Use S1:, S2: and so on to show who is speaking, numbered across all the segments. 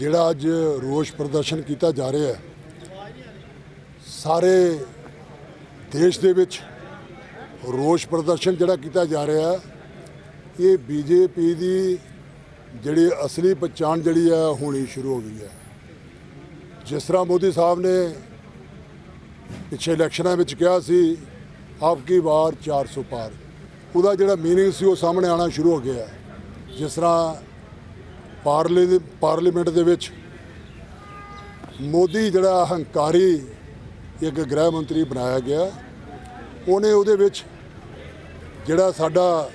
S1: ਜਿਹੜਾ ਅੱਜ ਰੋਸ ਪ੍ਰਦਰਸ਼ਨ ਕੀਤਾ ਜਾ ਰਿਹਾ ਹੈ, ਸਾਰੇ ਦੇਸ਼ ਦੇ ਵਿੱਚ ਰੋਸ ਪ੍ਰਦਰਸ਼ਨ ਜਿਹੜਾ ਕੀਤਾ ਜਾ ਰਿਹਾ ਹੈ, ਇਹ ਬੀਜੇਪੀ ਦੀ ਜਿਹੜੀ ਅਸਲੀ ਪਛਾਣ ਜਿਹੜੀ ਹੈ ਹੋਣੀ ਸ਼ੁਰੂ ਹੋ ਗਈ ਹੈ। ਜਿਸ ਤਰ੍ਹਾਂ ਮੋਦੀ ਸਾਹਿਬ ਨੇ ਪਿਛਲੇ ਇਲੈਕਸ਼ਨਾਂ ਵਿੱਚ ਕਿਹਾ ਸੀ ਆਪਕੀ ਵਾਰ 400 ਪਾਰ। ਉਹਦਾ ਜਿਹੜਾ ਮੀਨਿੰਗ ਸੀ, ਉਹ ਸਾਹਮਣੇ ਆਣਾ ਸ਼ੁਰੂ ਹੋ ਗਿਆ ਜਿਸ ਤਰ੍ਹਾਂ ਪਾਰਲੇ ਦੇ ਪਾਰਲੀਮੈਂਟ ਦੇ ਵਿੱਚ ਮੋਦੀ ਜਿਹੜਾ ਹੰਕਾਰੀ ਇੱਕ ਗ੍ਰਹਿ ਮੰਤਰੀ ਬਣਾਇਆ ਗਿਆ, ਉਹਨੇ ਉਹਦੇ ਵਿੱਚ ਜਿਹੜਾ ਸਾਡਾ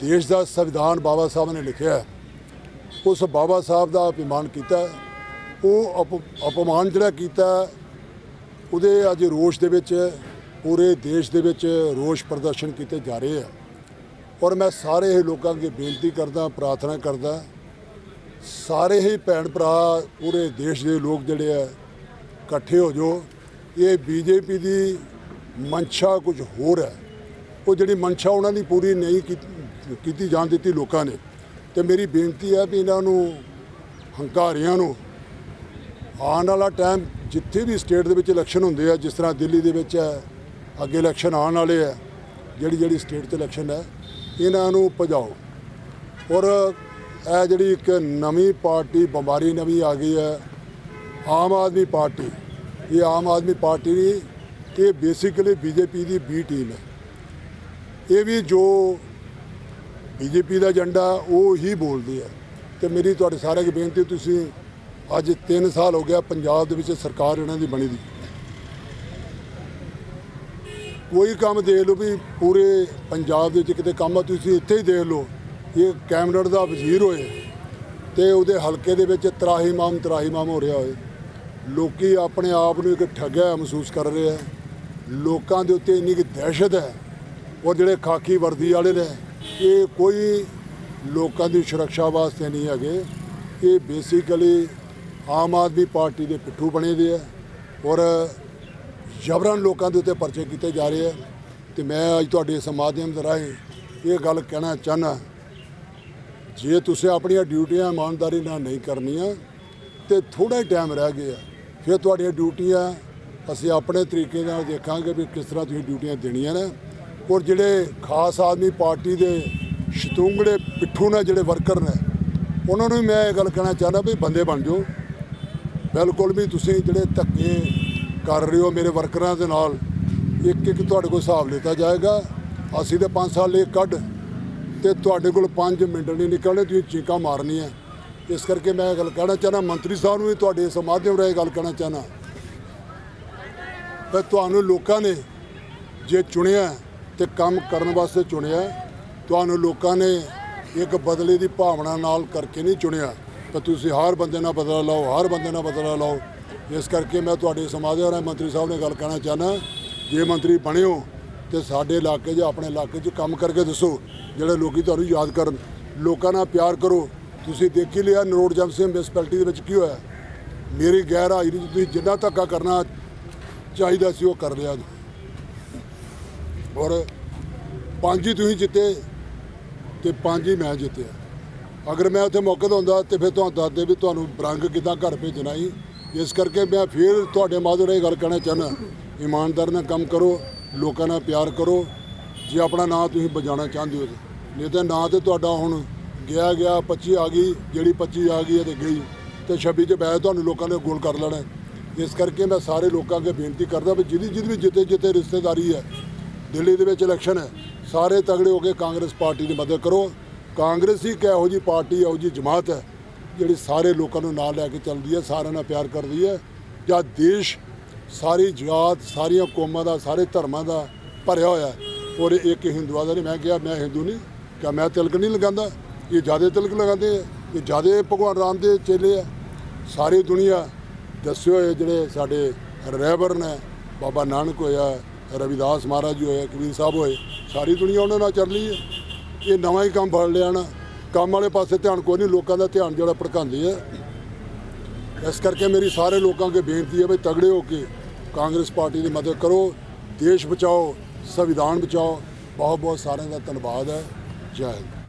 S1: ਦੇਸ਼ ਦਾ ਸੰਵਿਧਾਨ ਬਾਬਾ ਸਾਹਿਬ ਨੇ ਲਿਖਿਆ, ਉਸ ਬਾਬਾ ਸਾਹਿਬ ਦਾ ਅਪਮਾਨ ਕੀਤਾ, ਉਹ ਅਪ- ਅਪਮਾਨ ਜਿਹੜਾ ਕੀਤਾ, ਉਹਦੇ ਅੱਜ ਰੋਸ਼ ਦੇ ਵਿੱਚ, ਪੂਰੇ ਦੇਸ਼ ਦੇ ਵਿੱਚ ਰੋਸ਼ ਪ੍ਰਦਰਸ਼ਨ ਕੀਤੇ ਜਾ ਰਹੇ ਆ। ਔਰ ਮੈਂ ਸਾਰੇ ਲੋਕਾਂ ਅੱਗੇ ਬੇਨਤੀ ਕਰਦਾ, ਪ੍ਰਾਰਥਨਾ ਕਰਦਾ ਸਾਰੇ ਹੀ ਭੈਣ ਭਰਾ ਪੂਰੇ ਦੇਸ਼ ਦੇ ਲੋਕ ਜਿਹੜੇ ਆ, ਇਕੱਠੇ ਹੋ ਜਾਓ। ਇਹ ਬੀਜੇਪੀ ਦੀ ਮਨਸ਼ਾ ਕੁਝ ਹੋਰ ਹੈ। ਉਹ ਜਿਹੜੀ ਮਨਸ਼ਾ ਉਹਨਾਂ ਦੀ ਪੂਰੀ ਨਹੀਂ ਕੀਤੀ- ਕੀਤੀ ਜਾਣ ਦਿੱਤੀ ਲੋਕਾਂ ਨੇ। ਤੇ ਮੇਰੀ ਬੇਨਤੀ ਹੈ ਵੀ ਇਹਨਾਂ ਨੂੰ, ਹੰਕਾਰੀਆਂ ਨੂੰ ਆਉਣ ਵਾਲਾ ਟਾਈਮ ਜਿੱਥੇ ਵੀ ਸਟੇਟ ਦੇ ਵਿੱਚ ਇਲੈਕਸ਼ਨ ਹੁੰਦੇ ਆ, ਜਿਸ ਤਰ੍ਹਾਂ ਦਿੱਲੀ ਦੇ ਵਿੱਚ ਹੈ, ਅੱਗੇ ਇਲੈਕਸ਼ਨ ਆਉਣ ਵਾਲੇ ਆ ਜਿਹੜੀ ਜਿਹੜੀ ਸਟੇਟ 'ਚ ਇਲੈਕਸ਼ਨ ਹੈ, ਇਹਨਾਂ ਨੂੰ ਭਜਾਓ। ਔਰ ਇਹ ਜਿਹੜੀ ਇੱਕ ਨਵੀਂ ਪਾਰਟੀ, ਬਿਮਾਰੀ ਨਵੀਂ ਆ ਗਈ ਹੈ, ਆਮ ਆਦਮੀ ਪਾਰਟੀ। ਇਹ ਆਮ ਆਦਮੀ ਪਾਰਟੀ ਦੀ ਇਹ ਬੇਸਿਕਲੀ ਬੀਜੇਪੀ ਦੀ ਬੀ ਟੀਮ ਹੈ। ਇਹ ਵੀ ਜੋ ਬੀਜੇਪੀ ਦਾ ਏਜੰਡਾ, ਉਹ ਹੀ ਬੋਲਦੀ ਹੈ। ਤੇ ਮੇਰੀ ਤੁਹਾਡੇ ਸਾਰਿਆਂ ਨੂੰ ਬੇਨਤੀ, ਤੁਸੀਂ ਅੱਜ 3 ਸਾਲ ਹੋ ਗਿਆ ਪੰਜਾਬ ਦੇ ਵਿੱਚ ਸਰਕਾਰ ਇਹਨਾਂ ਦੀ ਬਣੀ ਦੀ। ਕੋਈ ਕੰਮ ਦੇਖ ਲਓ ਵੀ ਪੂਰੇ ਪੰਜਾਬ ਦੇ ਵਿੱਚ ਕਿਤੇ ਕੰਮ ਆ, ਤੁਸੀਂ ਇੱਥੇ ਹੀ ਦੇਖ ਲਓ। ਇਹ ਕੈਬਨਿਟ ਦਾ ਵਜ਼ੀਰ ਹੋਏ ਤੇ ਉਹਦੇ ਹਲਕੇ ਦੇ ਵਿੱਚ ਤਰਾਹੀਮਾਮ ਤਰਾਹੀਮਾਮ ਹੋ ਰਿਹਾ ਹੋਏ। ਲੋਕੀ ਆਪਣੇ ਆਪ ਨੂੰ ਇੱਕ ਠੱਗਿਆ ਮਹਿਸੂਸ ਕਰ ਰਹੇ ਆ। ਲੋਕਾਂ ਦੇ ਉੱਤੇ ਇੰਨੀ ਕਿ ਦਹਿਸ਼ਤ ਹੈ ਔਰ ਜਿਹੜੇ ਖਾਕੀ ਵਰਦੀ ਵਾਲੇ ਨੇ, ਇਹ ਕੋਈ ਲੋਕਾਂ ਦੀ ਸੁਰੱਖਿਆ ਵਾਸਤੇ ਨਹੀਂ ਹੈਗੇ। ਇਹ ਬੇਸਿਕਲੀ ਆਮ ਆਦਮੀ ਪਾਰਟੀ ਦੇ ਪਿੱਠੂ ਬਣੇ ਦੇ ਆ ਔਰ ਜਬਰਨ ਲੋਕਾਂ ਦੇ ਉੱਤੇ ਪਰਚੇ ਕੀਤੇ ਜਾ ਰਹੇ ਆ। ਤੇ ਮੈਂ ਅੱਜ ਤੁਹਾਡੇ ਇਸ ਮਾਧਿਅਮ ਦੇ ਰਾਹੀਂ ਇਹ ਗੱਲ ਕਹਿਣਾ ਚਾਹਨਾ ਜੇ ਤੁਸੀਂ ਆਪਣੀਆਂ ਡਿਊਟੀਆਂ ਇਮਾਨਦਾਰੀ ਨਾਲ ਨਹੀਂ ਕਰਨੀਆਂ ਤੇ ਥੋੜਾ ਹੀ ਟਾਈਮ ਰਹਿ ਗਿਆ, ਫਿਰ ਤੁਹਾਡੀਆਂ ਡਿਊਟੀਆਂ ਅਸੀਂ ਆਪਣੇ ਤਰੀਕੇ ਨਾਲ ਦੇਖਾਂਗੇ ਵੀ ਕਿਸ ਤਰ੍ਹਾਂ ਤੁਸੀਂ ਡਿਊਟੀਆਂ ਦੇਣੀਆਂ ਨੇ। ਔਰ ਜਿਹੜੇ ਖਾਸ ਆਦਮੀ ਪਾਰਟੀ ਦੇ ਸ਼ਤੂੰਗੜੇ ਪਿੱਠੂ ਨੇ ਜਿਹੜੇ ਵਰਕਰ ਨੇ, ਉਹਨਾਂ ਨੂੰ ਵੀ ਮੈਂ ਇਹ ਗੱਲ ਕਹਿਣਾ ਚਾਹੁੰਦਾ ਵੀ ਬੰਦੇ ਬਣ ਜਾਓ। ਬਿਲਕੁਲ ਵੀ ਤੁਸੀਂ ਜਿਹੜੇ ਧੱਕੇ ਕਰ ਰਹੇ ਹੋ ਮੇਰੇ ਵਰਕਰਾਂ ਦੇ ਨਾਲ ਇੱਕ ਇੱਕ ਤੁਹਾਡੇ ਕੋਲ ਹਿਸਾਬ ਲਿੱਤਾ ਜਾਏਗਾ। ਅਸੀਂ ਤੇ 5 ਸਾਲ ਲਈ ਕੱਢ ਤੇ ਤੁਹਾਡੇ ਕੋਲ 5 ਮਿੰਟ ਨਹੀਂ ਨਿਕਲਣੇ, ਤੁਸੀਂ ਚੀਕਾਂ ਮਾਰਨੀਆਂ। ਇਸ ਕਰਕੇ ਮੈਂ ਇਹ ਗੱਲ ਕਹਿਣਾ ਚਾਹਨਾ, ਮੰਤਰੀ ਸਾਹਿਬ ਨੂੰ ਵੀ ਤੁਹਾਡੇ ਇਸ ਮਾਧਿਅਮ ਰਾਹੀਂ ਗੱਲ ਕਹਿਣਾ ਚਾਹਨਾ। ਕਿ ਤੁਹਾਨੂੰ ਲੋਕਾਂ ਨੇ ਜੇ ਚੁਣਿਆ ਤੇ ਕੰਮ ਕਰਨ ਵਾਸਤੇ ਚੁਣਿਆ, ਤੁਹਾਨੂੰ ਲੋਕਾਂ ਨੇ ਇੱਕ ਬਦਲੇ ਦੀ ਭਾਵਨਾ ਨਾਲ ਕਰਕੇ ਨਹੀਂ ਚੁਣਿਆ। ਤਾਂ ਤੁਸੀਂ ਹਰ ਬੰਦੇ ਨਾਲ ਬਦਲਾ ਲਓ, ਹਰ ਬੰਦੇ ਨਾਲ ਬਦਲਾ ਲਓ। ਇਸ ਕਰਕੇ ਮੈਂ ਤੁਹਾਡੇ ਸਮਾਜ ਦੇ ਰਾਹੀਂ ਮੰਤਰੀ ਸਾਹਿਬ ਨੇ ਗੱਲ ਕਹਿਣਾ ਚਾਹਨਾ, ਜੇ ਮੰਤਰੀ ਬਣਿਓ ਤੇ ਸਾਡੇ ਇਲਾਕੇ 'ਚ ਆਪਣੇ ਇਲਾਕੇ 'ਚ ਕੰਮ ਕਰਕੇ ਦੱਸੋ, ਜਿਹੜੇ ਲੋਕੀ ਤੁਹਾਨੂੰ ਯਾਦ ਕਰਨ। ਲੋਕਾਂ ਨਾਲ ਪਿਆਰ ਕਰੋ। ਤੁਸੀਂ ਦੇਖ ਹੀ ਲਿਆ ਨਰੋੜ ਜਮ ਸਿੰਘ ਮਿਊਨਿਸਪੈਲਿਟੀ ਦੇ ਵਿੱਚ ਕੀ ਹੋਇਆ? ਮੇਰੀ ਗੈਰ ਹਾਜ਼ਰੀ 'ਚ ਤੁਸੀਂ ਜਿੰਨਾ ਧੱਕਾ ਕਰਨਾ ਚਾਹੀਦਾ ਸੀ, ਉਹ ਕਰ ਲਿਆ। ਔਰ ਪੰਜ ਹੀ ਤੁਸੀਂ ਜਿੱਤੇ ਤੇ ਪੰਜ ਹੀ ਮੈਂ ਜਿੱਤਿਆ। ਅਗਰ ਮੈਂ ਉੱਥੇ ਮੌਕੇ ਤੇ ਹੁੰਦਾ ਤੇ ਫਿਰ ਤੁਹਾਨੂੰ ਦੱਸਦੇ ਵੀ ਤੁਹਾਨੂੰ ਬਰੰਗ ਕਿੱਦਾਂ ਘਰ ਭੇਜਣਾ ਸੀ। ਇਸ ਕਰਕੇ ਮੈਂ ਫਿਰ ਤੁਹਾਡੇ ਮਾਧੋ ਇਹ ਗੱਲ ਕਹਿਣਾ ਚਾਹੁੰਦਾ, ਇਮਾਨਦਾਰ ਨਾਲ ਕੰਮ ਕਰੋ। ਲੋਕਾਂ ਨਾਲ ਪਿਆਰ ਕਰੋ। ਜੇ ਆਪਣਾ ਨਾਂ ਤੁਸੀਂ ਬਜਾਣਾ ਚਾਹੁੰਦੇ ਹੋ ਨਹੀਂ ਤਾਂ ਨਾਂ ਤੇ ਤੁਹਾਡਾ ਹੁਣ ਗਿਆ ਗਿਆ 25 ਆ ਗਈ, ਜਿਹੜੀ 25 ਆ ਗਈ ਹੈ ਤੇ ਗਈ। ਤੇ 26 ਚ ਬੈ ਤੁਹਾਨੂੰ ਲੋਕਾਂ ਨੇ ਗੋਲ ਕਰ ਲੈਣਾ। ਇਸ ਕਰਕੇ ਮੈਂ ਸਾਰੇ ਲੋਕਾਂ ਅੱਗੇ ਬੇਨਤੀ ਕਰਦਾ ਵੀ ਜਿਹਦੀ ਜਿਹਦੀ ਵੀ ਜਿੱਤੇ ਜਿੱਤੇ ਰਿਸ਼ਤੇਦਾਰੀ ਹੈ, ਦਿੱਲੀ ਦੇ ਵਿੱਚ ਇਲੈਕਸ਼ਨ ਹੈ, ਸਾਰੇ ਤਗੜੇ ਹੋ ਕੇ ਕਾਂਗਰਸ ਪਾਰਟੀ ਦੀ ਮਦਦ ਕਰੋ। ਕਾਂਗਰਸ ਹੀ ਇੱਕ ਇਹੋ ਜੀ ਪਾਰਟੀ ਇਹੋ ਜੀ ਜਮਾਤ ਹੈ, ਜਿਹੜੀ ਸਾਰੇ ਲੋਕਾਂ ਨੂੰ ਨਾਲ ਲੈ ਕੇ ਚੱਲਦੀ ਹੈ, ਸਾਰਿਆਂ ਨਾਲ ਪਿਆਰ ਕਰਦੀ ਹੈ। ਜਾਂ ਦੇਸ਼ ਸਾਰੀ ਜਾਤ, ਸਾਰੀਆਂ ਕੌਮਾਂ ਦਾ, ਸਾਰੇ ਧਰਮਾਂ ਦਾ ਭਰਿਆ ਹੋਇਆ ਹੈ। ਔਰ ਇੱਕ ਹਿੰਦੂਆਂ ਦਾ ਨਹੀਂ ਮੈਂ ਕਿਹਾ, ਮੈਂ ਹਿੰਦੂ ਨਹੀਂ ਕਿ ਮੈਂ ਤਿਲਕ ਨਹੀਂ ਲਗਾਉਂਦਾ। ਇਹ ਜ਼ਿਆਦਾ ਤਿਲਕ ਲਗਾਉਂਦੇ ਆ, ਇਹ ਜ਼ਿਆਦਾ ਭਗਵਾਨ ਰਾਮ ਦੇ ਚੇਲੇ ਆ। ਸਾਰੀ ਦੁਨੀਆ ਦੱਸੇ ਹੋਏ ਜਿਹੜੇ ਸਾਡੇ ਰਹਿਬਰ ਨੇ, ਬਾਬਾ ਨਾਨਕ ਹੋਇਆ, ਰਵਿਦਾਸ ਮਹਾਰਾਜ ਜੀ ਹੋਇਆ, ਕਬੀਰ ਸਾਹਿਬ ਹੋਏ, ਸਾਰੀ ਦੁਨੀਆ ਉਹਨਾਂ ਨਾਲ ਚੱਲ ਰਹੀ ਹੈ। ਇਹ ਨਵਾਂ ਹੀ ਕੰਮ ਫੜ ਲਿਆ ਨਾ। ਕੰਮ ਵਾਲੇ ਪਾਸੇ ਧਿਆਨ ਕੋਈ ਨਹੀਂ ਲੋਕਾਂ ਦਾ ਧਿਆਨ ਜਿਹੜਾ ਭੜਕਾਉਂਦੇ ਆ। ਇਸ ਕਰਕੇ ਮੇਰੀ ਸਾਰੇ ਲੋਕਾਂ ਅੱਗੇ ਬੇਨਤੀ ਹੈ ਵੀ ਤਗੜੇ ਹੋ ਕੇ ਕਾਂਗਰਸ ਪਾਰਟੀ ਦੀ ਮਦਦ ਕਰੋ, ਦੇਸ਼ ਬਚਾਓ, ਸੰਵਿਧਾਨ ਬਚਾਓ। ਬਹੁਤ ਬਹੁਤ ਸਾਰਿਆਂ ਦਾ ਧੰਨਵਾਦ ਹੈ। ਜੈ ਹਿੰਦ।